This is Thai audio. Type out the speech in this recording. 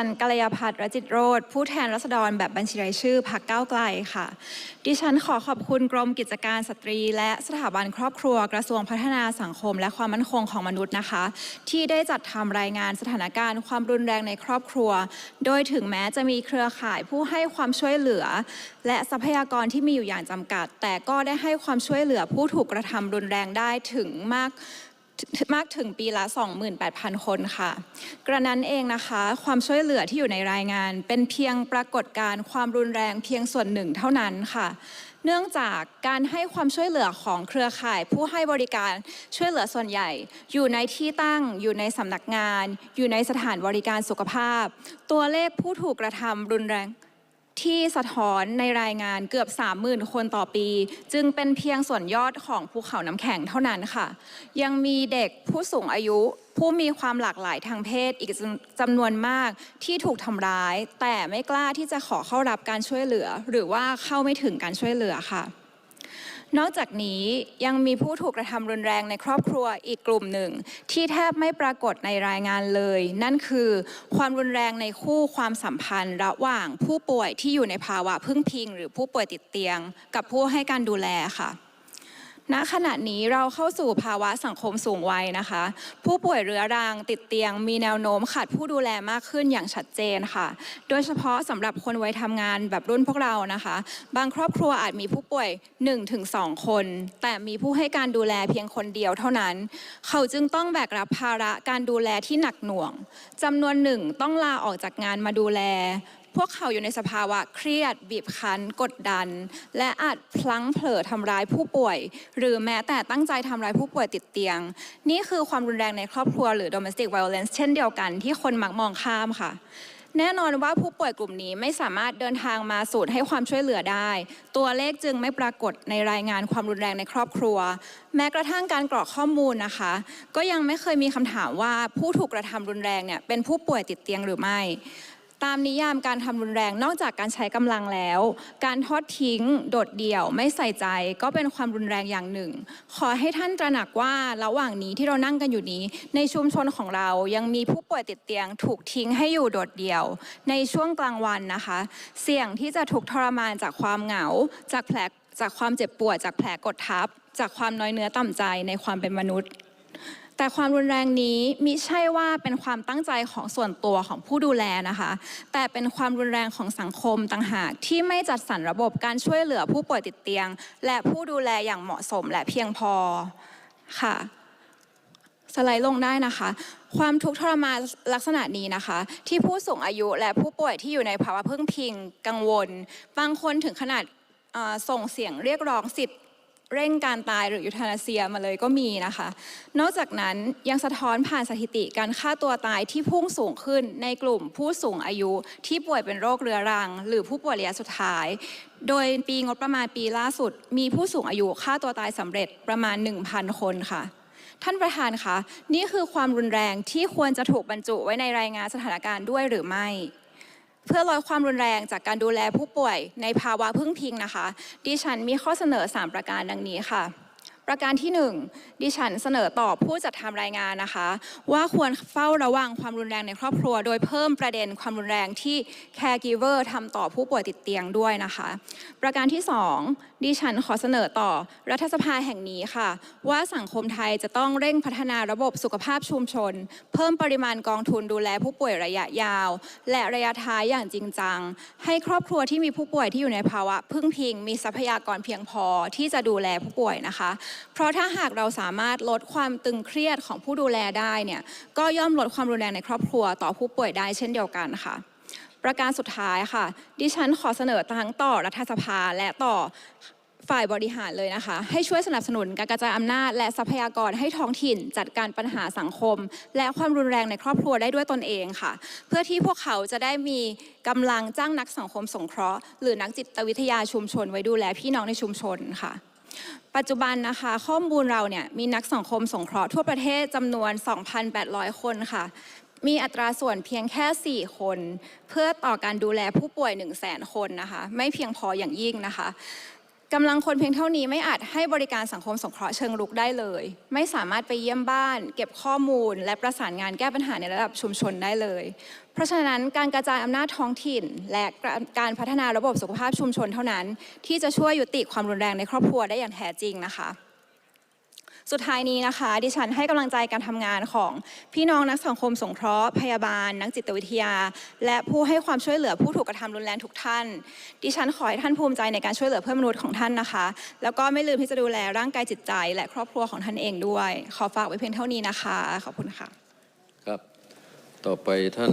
ันกัลยาพัฒน์รจิตโรธผู้แทนรัษฎรแบบบัญชีรายชื่อพรรคก้าวไกลค่ะ ดิฉันขอขอบคุณกรมกิจการสตรี และสถาบันครอบครัวกระทรวงพัฒนาสังคม และความมั่นคงของมนุษย์นะคะ ที่ได้จัดทำรายงานสถานการณ์ความรุนแรงในครอบครัว โดยถึงแม้จะมีเครือข่ายผู้ให้ความช่วยเหลือ และทรัพยากรที่มีอยู่อย่างจำกัด แต่ก็ได้ให้ความช่วยเหลือผู้ถูกกระทำรุนแรงได้ถึงมาก มากถึงปีละ 28,000 คนค่ะ กระนั้นเองนะคะ ความช่วยเหลือที่อยู่ในรายงาน เป็นเพียงปรากฏการณ์ความรุนแรงเพียงส่วนหนึ่งเท่านั้นค่ะ เนื่องจากการให้ความช่วยเหลือของเครือข่าย ผู้ให้บริการช่วยเหลือส่วนใหญ่ อยู่ในที่ตั้ง อยู่ในสำนักงาน อยู่ในสถานบริการสุขภาพ ตัวเลขผู้ถูกกระทำรุนแรง ที่สะท้อนในรายงานเกือบ 30,000 คนต่อปี จึงเป็นเพียงส่วนยอดของภูเขาน้ำแข็งเท่านั้นค่ะ ยังมีเด็กผู้สูงอายุผู้มีความหลากหลายทางเพศอีกจำนวนมากที่ถูกทำร้าย แต่ไม่กล้าที่จะขอเข้ารับการช่วยเหลือ หรือว่าเข้าไม่ถึงการช่วยเหลือค่ะ นอกจากนี้ยังมีผู้ถูกกระทำรุนแรงในครอบครัวอีกกลุ่มหนึ่ง ที่แทบไม่ปรากฏในรายงานเลย นั่นคือความรุนแรงในคู่ความสัมพันธ์ ระหว่างผู้ป่วยที่อยู่ในภาวะพึ่งพิง หรือผู้ป่วยติดเตียง กับผู้ให้การดูแลค่ะ ณขณะนี้เราเข้าสู่ภาวะสังคมสูงวัยนะคะ ผู้ป่วยเรื้อรังติดเตียง มีแนวโน้มขาดผู้ดูแลมากขึ้นอย่างชัดเจนค่ะ โดยเฉพาะสำหรับคนวัยทำงานแบบรุ่นพวกเรานะคะ บางครอบครัวอาจมีผู้ป่วย 1-2 คน แต่มีผู้ให้การดูแลเพียงคนเดียวเท่านั้น เขาจึงต้องแบกรับภาระการดูแลที่หนักหน่วงจำนวนหนึ่งต้องลาออกจากงานมาดูแล พวกเขาอยู่ในสภาวะเครียด บีบคั้น กดดัน และอาจพลั้งเผลอทำร้ายผู้ป่วย หรือแม้แต่ตั้งใจทำร้ายผู้ป่วยติดเตียง นี่คือความรุนแรงในครอบครัวหรือ domestic violence เช่นเดียวกันที่คนมักมองข้ามค่ะแน่นอนว่าผู้ป่วยกลุ่มนี้ไม่สามารถเดินทางมาสูตรให้ความช่วยเหลือได้ ตัวเลขจึงไม่ปรากฏในรายงานความรุนแรงในครอบครัว แม้กระทั่งการกรอกข้อมูลนะคะ ก็ยังไม่เคยมีคำถามว่าผู้ถูกกระทำรุนแรงเนี่ยเป็นผู้ป่วยติดเตียงหรือไม่ ตามนิยามการทำรุนแรงนอกจากการใช้กำลังแล้ว การทอดทิ้ง โดดเดี่ยว ไม่ใส่ใจก็เป็นความรุนแรงอย่างหนึ่ง ขอให้ท่านตระหนักว่าระหว่างนี้ที่เรานั่งกันอยู่นี้ ในชุมชนของเรายังมีผู้ป่วยติดเตียง ถูกทิ้งให้อยู่โดดเดี่ยว ในช่วงกลางวันนะคะ เสี่ยงที่จะถูกทรมานจากความเหงา จากแผลจากความเจ็บปวดจากแผลกดทับ จากความน้อยเนื้อต่ำใจในความเป็นมนุษย์ แต่ความรุนแรงนี้มิใช่ว่าเป็นความตั้งใจของส่วนตัวของผู้ดูแลนะคะ แต่เป็นความรุนแรงของสังคมต่างหากที่ไม่จัดสรรระบบการช่วยเหลือผู้ป่วยติดเตียง และผู้ดูแลอย่างเหมาะสมและเพียงพอค่ะสไลด์ลงได้นะคะ ความทุกข์ทรมานลักษณะนี้นะคะ ที่ผู้สูงอายุและผู้ป่วยที่อยู่ในภาวะพึ่งพิงกังวล บางคนถึงขนาดส่งเสียงเรียกร้องสิทธิ์ เร่งการตายหรือยูทานาเซียมาเลยก็มีนะคะ นอกจากนั้นยังสะท้อนผ่านสถิติการฆ่าตัวตายที่พุ่งสูงขึ้นในกลุ่มผู้สูงอายุที่ป่วยเป็นโรคเรื้อรัง หรือผู้ป่วยระยะสุดท้าย โดยปีงบประมาณปีล่าสุด มีผู้สูงอายุฆ่าตัวตายสำเร็จประมาณ 1,000 คนค่ะท่านประธานคะ นี่คือความรุนแรงที่ควรจะถูกบรรจุไว้ในรายงานสถานการณ์ด้วยหรือไม่ เพื่อลดความรุนแรงจากการดูแลผู้ป่วยในภาวะพึ่งพิงนะคะ ดิฉันมีข้อเสนอ 3 ประการดังนี้ค่ะ ประการที่ 1 ดิฉันเสนอต่อผู้จัดทำรายงานนะคะ ว่าควรเฝ้าระวังความรุนแรงในครอบครัว โดยเพิ่มประเด็นความรุนแรงที่ caregiver ทำต่อผู้ป่วยติดเตียงด้วยนะคะ ประการที่ 2 ดิฉันขอเสนอต่อรัฐสภาแห่งนี้ค่ะ ว่าสังคมไทยจะต้องเร่งพัฒนาระบบสุขภาพชุมชน เพิ่มปริมาณกองทุนดูแลผู้ป่วยระยะยาว และระยะท้ายอย่างจริงจัง ให้ครอบครัวที่มีผู้ป่วยที่อยู่ในภาวะ พึ่งพิงมีทรัพยากรเพียงพอที่จะดูแลผู้ป่วยนะคะ เพราะถ้าหากเราสามารถลดความตึงเครียดของผู้ดูแลได้เนี่ยก็ย่อมลดความรุนแรงในครอบครัวต่อผู้ป่วยได้เช่นเดียวกันค่ะ ประการสุดท้ายค่ะ ดิฉันขอเสนอทั้งต่อรัฐสภาและต่อฝ่ายบริหารเลยนะคะ ให้ช่วยสนับสนุนการกระจายอำนาจและทรัพยากรให้ท้องถิ่น จัดการปัญหาสังคม และความรุนแรงในครอบครัวได้ด้วยตนเองค่ะ เพื่อที่พวกเขาจะได้มีกำลังจ้างนักสังคมสงเคราะห์ หรือนักจิตวิทยาชุมชนไว้ดูแลพี่น้องในชุมชนค่ะ ปัจจุบันนะคะข้อมูลเราเนี่ยมีนักสังคมสงเคราะห์ทั่วประเทศจำนวน 2,800 คนค่ะ มีอัตราส่วนเพียงแค่ 4 คน เพื่อต่อการดูแลผู้ป่วย 1 0 0 0 0แคนนะคะ ไม่เพียงพออย่างยิ่งนะคะกำลังคนเพียงเท่านี้ไม่อาจให้บริการสังคมสงเคราะห์เชิงรุกได้เลย ไม่สามารถไปเยี่ยมบ้าน เก็บข้อมูล และประสานงานแก้ปัญหาในระดับชุมชนได้เลย เพราะฉะนั้นการกระจายอำนาจท้องถิ่น และการพัฒนาระบบสุขภาพชุมชนเท่านั้น ที่จะช่วยยุติความรุนแรงในครอบครัวได้อย่างแท้จริงนะคะ สุดท้ายนี้นะคะ ดิฉันให้กำลังใจการทำงานของพี่น้องนักสังคมสงเคราะห์พยาบาล นักจิตวิทยา และผู้ให้ความช่วยเหลือผู้ถูกกระทำรุนแรงทุกท่าน ดิฉันขอให้ท่านภูมิใจในการช่วยเหลือเพื่อนมนุษย์ของท่านนะคะ แล้วก็ไม่ลืมที่จะดูแลร่างกายจิตใจ และครอบครัวของท่านเองด้วย ขอฝากไว้เพียงเท่านี้นะคะ ขอบคุณค่ะ ครับ ต่อไปท่าน